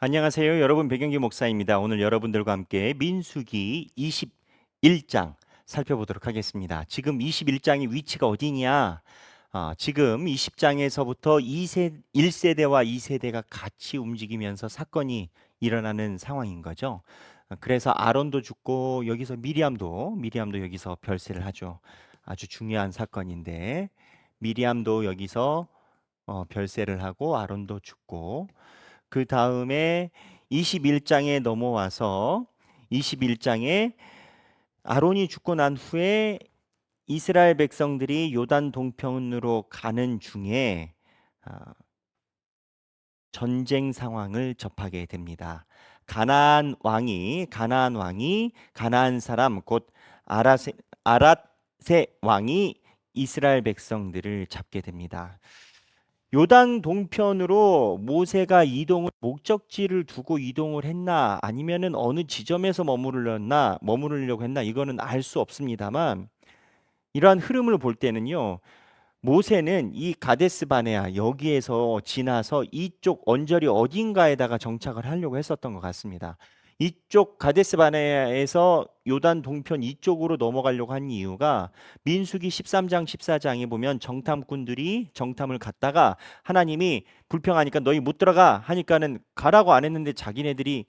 안녕하세요. 여러분 배경기 목사입니다. 오늘 여러분들과 함께 민수기 21장 살펴보도록 하겠습니다. 지금 21장의 위치가 어디냐? 아, 지금 20장에서부터 2세, 1세대와 2세대가 같이 움직이면서 사건이 일어나는 상황인 거죠. 아, 그래서 아론도 죽고 여기서 미리암도 미리암도 여기서 별세를 하죠. 아주 중요한 사건인데 미리암도 여기서 어, 별세를 하고 아론도 죽고 그 다음에 21장에 넘어와서 21장에 아론이 죽고 난 후에 이스라엘 백성들이 요단 동편으로 가는 중에 아, 전쟁 상황을 접하게 됩니다. 가나안 왕이 가나안 왕이 가나안 사람 곧 아라세 아랏의 왕이 이스라엘 백성들을 잡게 됩니다. 요단 동편으로 모세가 이동을 목적지를 두고 이동을 했나 아니면은 어느 지점에서 머무르려나 머무르려고 했나 이거는 알 수 없습니다만 이러한 흐름을 볼 때는요. 모세는 이 가데스 바네아 여기에서 지나서 이쪽 언저리 어딘가에다가 정착을 하려고 했었던 것 같습니다. 이쪽 가데스 바네아에서 요단 동편 이쪽으로 넘어가려고 한 이유가 민수기 13장 14장에 보면 정탐꾼들이 정탐을 갔다가 하나님이 불평하니까 너희 못 들어가 하니까는 가라고 안 했는데 자기네들이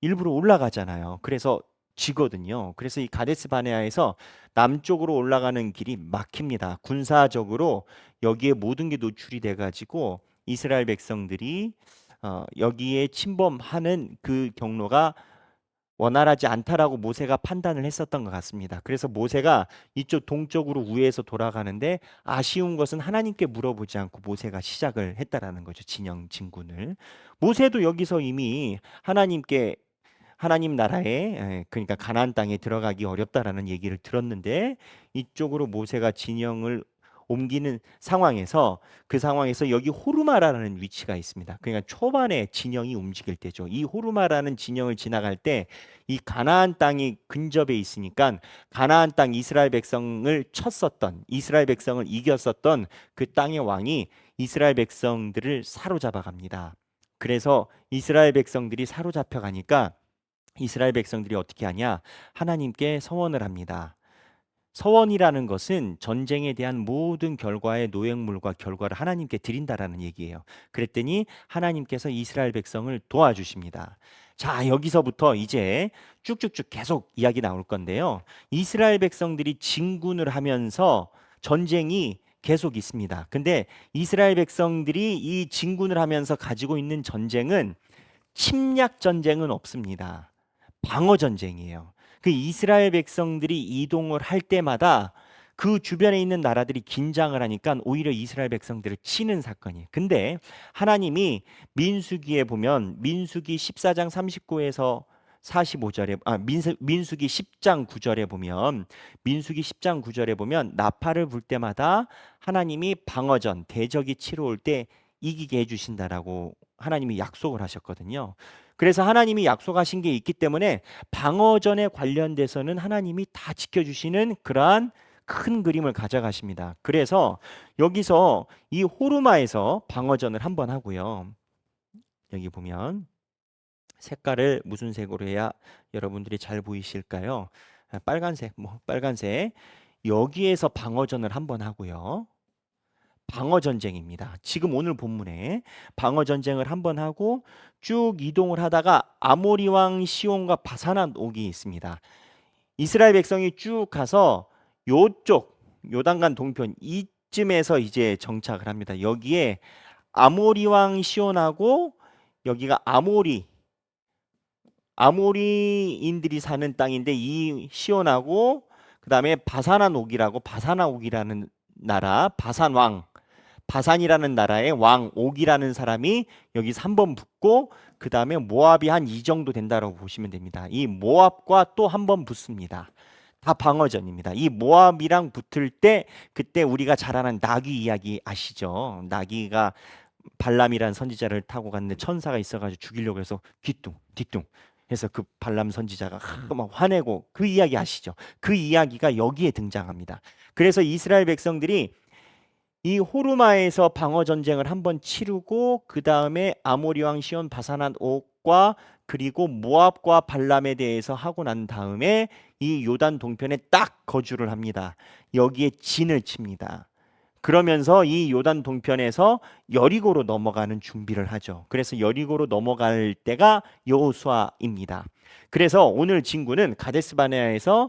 일부러 올라가잖아요. 그래서 지거든요. 그래서 이 가데스 바네아에서 남쪽으로 올라가는 길이 막힙니다. 군사적으로 여기에 모든 게 노출이 돼 가지고 이스라엘 백성들이 어, 여기에 침범하는 그 경로가 원활하지 않다라고 모세가 판단을 했었던 것 같습니다. 그래서 모세가 이쪽 동쪽으로 우회해서 돌아가는데 아쉬운 것은 하나님께 물어보지 않고 모세가 시작을 했다라는 거죠. 진영 진군을. 모세도 여기서 이미 하나님께 하나님 나라에 예, 그러니까 가나안 땅에 들어가기 어렵다라는 얘기를 들었는데 이쪽으로 모세가 진영을 옮기는 상황에서 그 상황에서 여기 호르마라는 위치가 있습니다. 그러니까 초반에 진영이 움직일 때죠. 이 호르마라는 진영을 지나갈 때 이 가나안 땅이 근접해 있으니까 가나안 땅 이스라엘 백성을 쳤었던 이스라엘 백성을 이겼었던 그 땅의 왕이 이스라엘 백성들을 사로잡아 갑니다. 그래서 이스라엘 백성들이 사로잡혀 가니까 이스라엘 백성들이 어떻게 하냐? 하나님께 서원을 합니다. 서원이라는 것은 전쟁에 대한 모든 결과의 노획물과 결과를 하나님께 드린다라는 얘기예요. 그랬더니 하나님께서 이스라엘 백성을 도와주십니다. 자, 여기서부터 이제 쭉쭉쭉 계속 이야기 나올 건데요. 이스라엘 백성들이 진군을 하면서 전쟁이 계속 있습니다. 근데 이스라엘 백성들이 이 진군을 하면서 가지고 있는 전쟁은 침략 전쟁은 없습니다. 방어 전쟁이에요. 그 이스라엘 백성들이 이동을 할 때마다 그 주변에 있는 나라들이 긴장을 하니까 오히려 이스라엘 백성들을 치는 사건이에요. 근데 하나님이 민수기에 보면 민수기 14장 39에서 45절에 아 민수, 민수기 10장 9절에 보면 민수기 10장 9절에 보면 나팔을 불 때마다 하나님이 방어전 대적이 치러 올때 이기게 해 주신다라고 하나님이 약속을 하셨거든요. 그래서 하나님이 약속하신 게 있기 때문에 방어전에 관련돼서는 하나님이 다 지켜주시는 그러한 큰 그림을 가져가십니다. 그래서 여기서 이 호르마에서 방어전을 한번 하고요. 여기 보면 색깔을 무슨 색으로 해야 여러분들이 잘 보이실까요? 아, 빨간색, 뭐 빨간색. 여기에서 방어전을 한번 하고요. 방어 전쟁입니다. 지금 오늘 본문에 방어 전쟁을 한번 하고 쭉 이동을 하다가 아모리 왕 시온과 바산한 옥이 있습니다. 이스라엘 백성이 쭉 가서 요쪽 요단강 동편 이쯤에서 이제 정착을 합니다. 여기에 아모리 왕 시온하고 여기가 아모리 아모리인들이 사는 땅인데 이 시온하고 그다음에 바산한 옥이라고 바산한 옥이라는 나라 바산 왕 바산이라는 나라의 왕 옥이라는 사람이 여기서 한 번 붙고 그 다음에 모압이 한 이 정도 된다고 보시면 됩니다. 이 모압과 또 한 번 붙습니다. 다 방어전입니다. 이 모압이랑 붙을 때 그때 우리가 잘 아는 나귀 이야기 아시죠? 나귀가 발람이라는 선지자를 타고 갔는데 천사가 있어가지고 죽이려고 해서 뒤뚱 뒤뚱 해서 그 발람 선지자가 막 화내고 그 이야기 아시죠? 그 이야기가 여기에 등장합니다. 그래서 이스라엘 백성들이 이 호르마에서 방어 전쟁을 한번 치르고 그 다음에 아모리 왕 시온 바산한 옥과 그리고 모압과 발람에 대해서 하고 난 다음에 이 요단 동편에 딱 거주를 합니다. 여기에 진을 칩니다. 그러면서 이 요단 동편에서 여리고로 넘어가는 준비를 하죠. 그래서 여리고로 넘어갈 때가 여호수아입니다. 그래서 오늘 진군은 가데스 바네아에서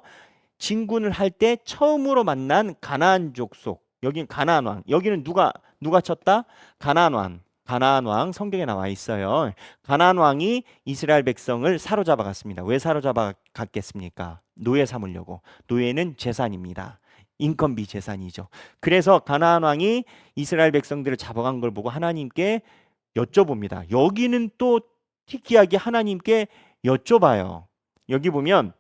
진군을 할 때 처음으로 만난 가나안 족속 여긴 가나안 왕. 여기는 누가 누가 쳤다? 가나안 왕. 가나안 왕 성경에 나와 있어요. 가나안 왕이 이스라엘 백성을 사로잡아 갔습니다. 왜 사로잡아 갔겠습니까? 노예 삼으려고. 노예는 재산입니다. 인건비 재산이죠. 그래서 가나안 왕이 이스라엘 백성들을 잡아간 걸 보고 하나님께 여쭤봅니다. 여기는 또 특이하게 하나님께 여쭤봐요. 여기 보면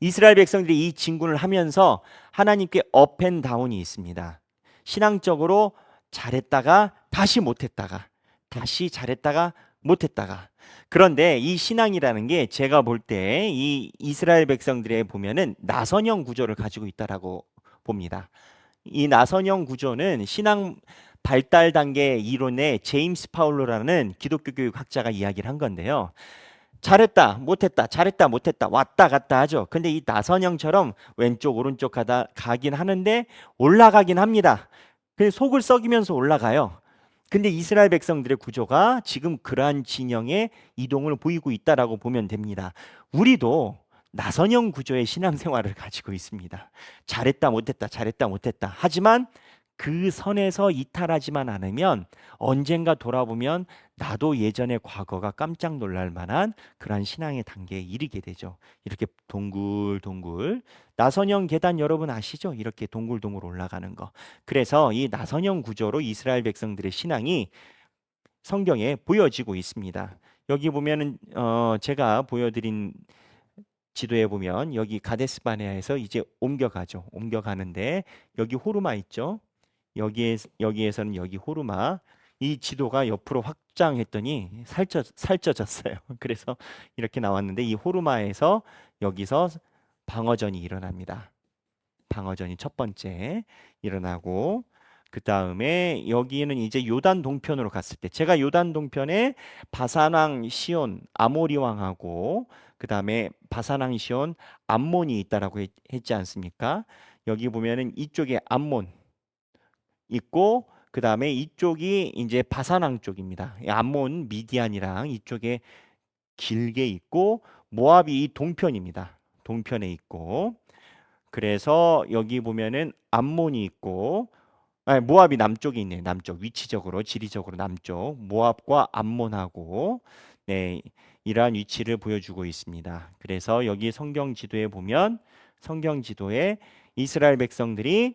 이스라엘 백성들이 이 진군을 하면서 하나님께 업앤다운이 있습니다. 신앙적으로 잘했다가 다시 못했다가 다시 잘했다가 못했다가 그런데 이 신앙이라는 게 제가 볼 때 이 이스라엘 백성들에 보면은 나선형 구조를 가지고 있다라고 봅니다. 이 나선형 구조는 신앙 발달 단계 이론의 제임스 파울로라는 기독교 교육 학자가 이야기를 한 건데요. 잘했다, 못했다, 잘했다, 못했다, 왔다 갔다 하죠. 근데 이 나선형처럼 왼쪽, 오른쪽 가다 가긴 하는데 올라가긴 합니다. 근데 속을 썩이면서 올라가요. 근데 이스라엘 백성들의 구조가 지금 그러한 진영의 이동을 보이고 있다라고 보면 됩니다. 우리도 나선형 구조의 신앙생활을 가지고 있습니다. 잘했다, 못했다, 잘했다, 못했다. 하지만 그 선에서 이탈하지만 않으면 언젠가 돌아보면 나도 예전의 과거가 깜짝 놀랄 만한 그러한 신앙의 단계에 이르게 되죠. 이렇게 동글동글 나선형 계단 여러분 아시죠? 이렇게 동글동글 올라가는 거. 그래서 이 나선형 구조로 이스라엘 백성들의 신앙이 성경에 보여지고 있습니다. 여기 보면은 어 제가 보여드린 지도에 보면 여기 가데스 바네아에서 이제 옮겨가죠. 옮겨가는데 여기 호르마 있죠. 여기에 여기에서는 여기 호르마 이 지도가 옆으로 확장했더니 살쪄 살쪄졌어요. 그래서 이렇게 나왔는데 이 호르마에서 여기서 방어전이 일어납니다. 방어전이 첫 번째 일어나고 그 다음에 여기는 이제 요단 동편으로 갔을 때 제가 요단 동편에 바산왕 시온 아모리 왕하고 그 다음에 바산왕 시온 암몬이 있다라고 했, 했지 않습니까? 여기 보면은 이쪽에 암몬 있고 그 다음에 이쪽이 이제 바사낭 쪽입니다. 이 암몬 미디안이랑 이쪽에 길게 있고 모압이 이 동편입니다. 동편에 있고 그래서 여기 보면은 암몬이 있고 아니, 모압이 남쪽에 있네요. 남쪽 위치적으로 지리적으로 남쪽 모압과 암몬하고 네 이러한 위치를 보여주고 있습니다. 그래서 여기 성경 지도에 보면 성경 지도에 이스라엘 백성들이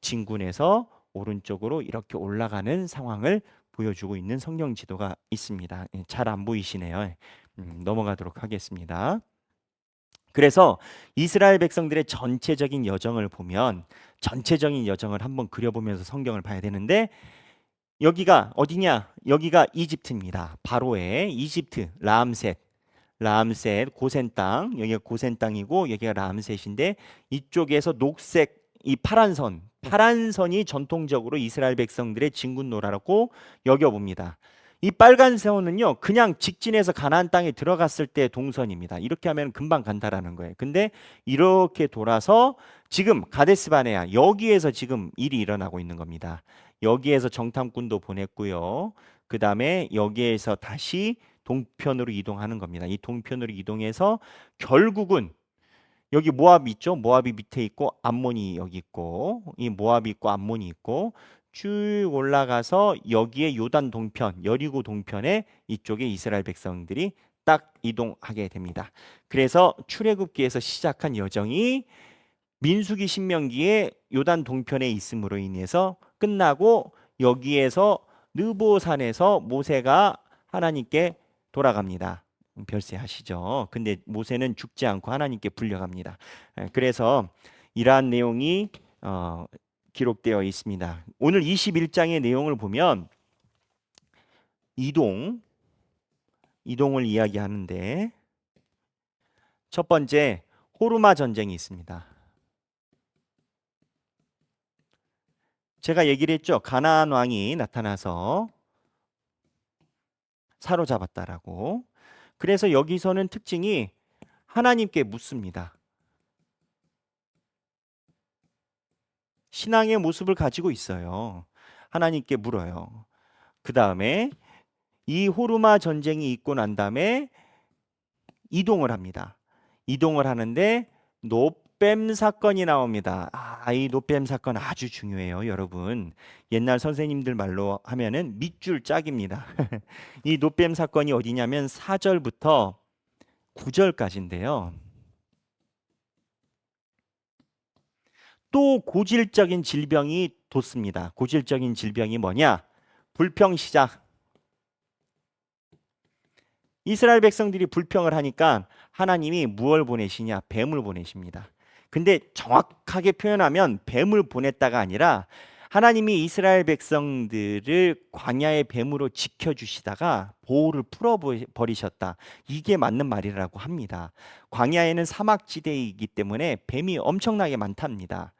진군에서 오른쪽으로 이렇게 올라가는 상황을 보여주고 있는 성경 지도가 있습니다. 예, 잘안 보이시네요. 음, 넘어가도록 하겠습니다. 그래서 이스라엘 백성들의 전체적인 여정을 보면 전체적인 여정을 한번 그려보면서 성경을 봐야 되는데 여기가 어디냐? 여기가 이집트입니다. 바로의 이집트 람셋 람셋 고센 땅 여기가 고센 땅이고 여기가 람셋인데 이쪽에서 녹색 이 파란 선 파란 선이 전통적으로 이스라엘 백성들의 진군로라고 여겨봅니다. 이 빨간 세원은요 그냥 직진해서 가나안 땅에 들어갔을 때 동선입니다. 이렇게 하면 금방 간다라는 거예요. 근데 이렇게 돌아서 지금 가데스 바네아 여기에서 지금 일이 일어나고 있는 겁니다. 여기에서 정탐꾼도 보냈고요. 그 다음에 여기에서 다시 동편으로 이동하는 겁니다. 이 동편으로 이동해서 결국은 여기 모압이 있죠. 모압이 밑에 있고 암몬이 여기 있고 이 모압이 있고 암몬이 있고 쭉 올라가서 여기에 요단 동편, 여리고 동편에 이쪽에 이스라엘 백성들이 딱 이동하게 됩니다. 그래서 출애굽기에서 시작한 여정이 민수기 신명기에 요단 동편에 있음으로 인해서 끝나고 여기에서 느보산에서 모세가 하나님께 돌아갑니다. 별세하시죠. 근데 모세는 죽지 않고 하나님께 불려갑니다. 예, 그래서 이러한 내용이 어, 기록되어 있습니다. 오늘 21장의 내용을 보면 이동 이동을 이야기하는데 첫 번째 호르마 전쟁이 있습니다. 제가 얘기를 했죠. 가나안 왕이 나타나서 사로잡았다라고. 그래서 여기서는 특징이 하나님께 묻습니다. 신앙의 모습을 가지고 있어요. 하나님께 물어요. 그 다음에 이 호르마 전쟁이 있고 난 다음에 이동을 합니다. 이동을 하는데 노뱀 사건이 나옵니다. 아, 이 노뱀 사건 아주 중요해요, 여러분. 옛날 선생님들 말로 하면은 밑줄 짝입니다. 이 노뱀 사건이 어디냐면 4절부터 9절까지인데요. 또 고질적인 질병이 돋습니다. 고질적인 질병이 뭐냐? 불평 시작. 이스라엘 백성들이 불평을 하니까 하나님이 무얼 보내시냐? 뱀을 보내십니다. 근데 정확하게 표현하면 뱀을 보냈다가 아니라 하나님이 이스라엘 백성들을 광야의 뱀으로 지켜주시다가 보호를 풀어버리셨다. 이게 맞는 말이라고 합니다. 광야에는 사막지대이기 때문에 뱀이 엄청나게 많답니다.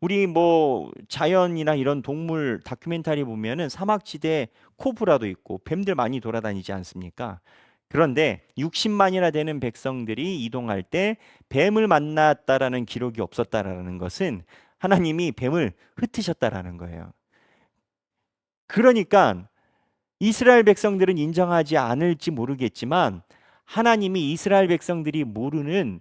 우리 뭐 자연이나 이런 동물 다큐멘터리 보면은 사막지대 코브라도 있고 뱀들 많이 돌아다니지 않습니까? 그런데 60만이나 되는 백성들이 이동할 때 뱀을 만났다라는 기록이 없었다라는 것은 하나님이 뱀을 흩으셨다라는 거예요. 그러니까 이스라엘 백성들은 인정하지 않을지 모르겠지만 하나님이 이스라엘 백성들이 모르는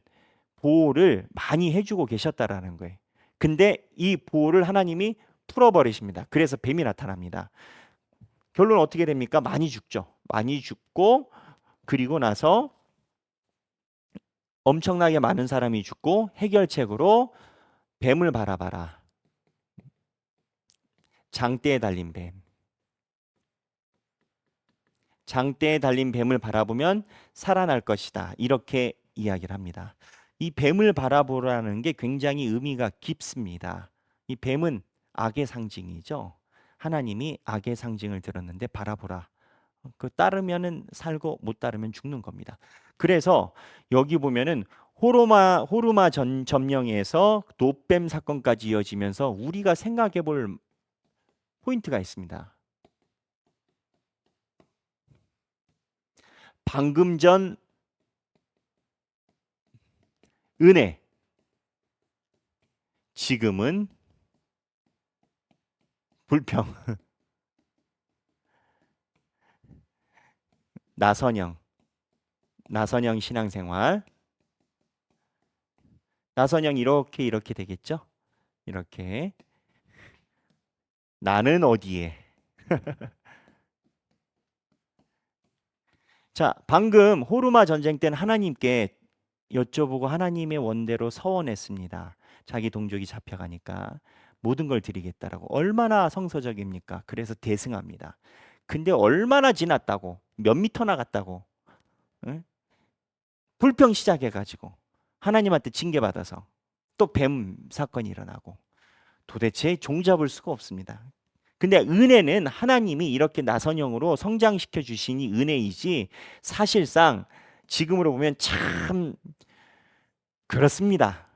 보호를 많이 해주고 계셨다라는 거예요. 근데 이 보호를 하나님이 풀어버리십니다. 그래서 뱀이 나타납니다. 결론 어떻게 됩니까? 많이 죽죠. 많이 죽고 그리고 나서 엄청나게 많은 사람이 죽고 해결책으로 뱀을 바라봐라. 장대에 달린 뱀. 장대에 달린 뱀을 바라보면 살아날 것이다. 이렇게 이야기를 합니다. 이 뱀을 바라보라는 게 굉장히 의미가 깊습니다. 이 뱀은 악의 상징이죠. 하나님이 악의 상징을 들었는데 바라보라. 그 따르면은 살고 못 따르면 죽는 겁니다. 그래서 여기 보면은 호르마 호르마 전 점령에서 노뱀 사건까지 이어지면서 우리가 생각해 볼 포인트가 있습니다. 방금 전 은혜 지금은 불평 나선영 나선영 신앙생활 나선영 이렇게 이렇게 되겠죠? 이렇게 나는 어디에 자 방금 호르마 전쟁 때는 하나님께 여쭤보고 하나님의 원대로 서원했습니다. 자기 동족이 잡혀가니까 모든 걸 드리겠다라고 얼마나 성서적입니까? 그래서 대승합니다. 근데 얼마나 지났다고 몇 미터 나갔다고 응? 불평 시작해가지고 하나님한테 징계받아서 또 뱀 사건이 일어나고 도대체 종잡을 수가 없습니다. 근데 은혜는 하나님이 이렇게 나선형으로 성장시켜 주시니 은혜이지 사실상 지금으로 보면 참 그렇습니다.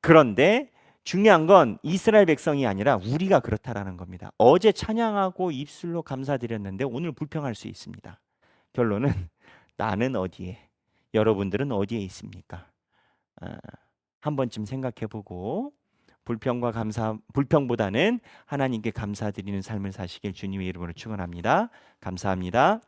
그런데 중요한 건 이스라엘 백성이 아니라 우리가 그렇다라는 겁니다. 어제 찬양하고 입술로 감사드렸는데 오늘 불평할 수 있습니다. 결론은 나는 어디에 여러분들은 어디에 있습니까? 아, 한 번쯤 생각해 보고 불평과 감사 불평보다는 하나님께 감사드리는 삶을 사시길 주님의 이름으로 축원합니다. 감사합니다.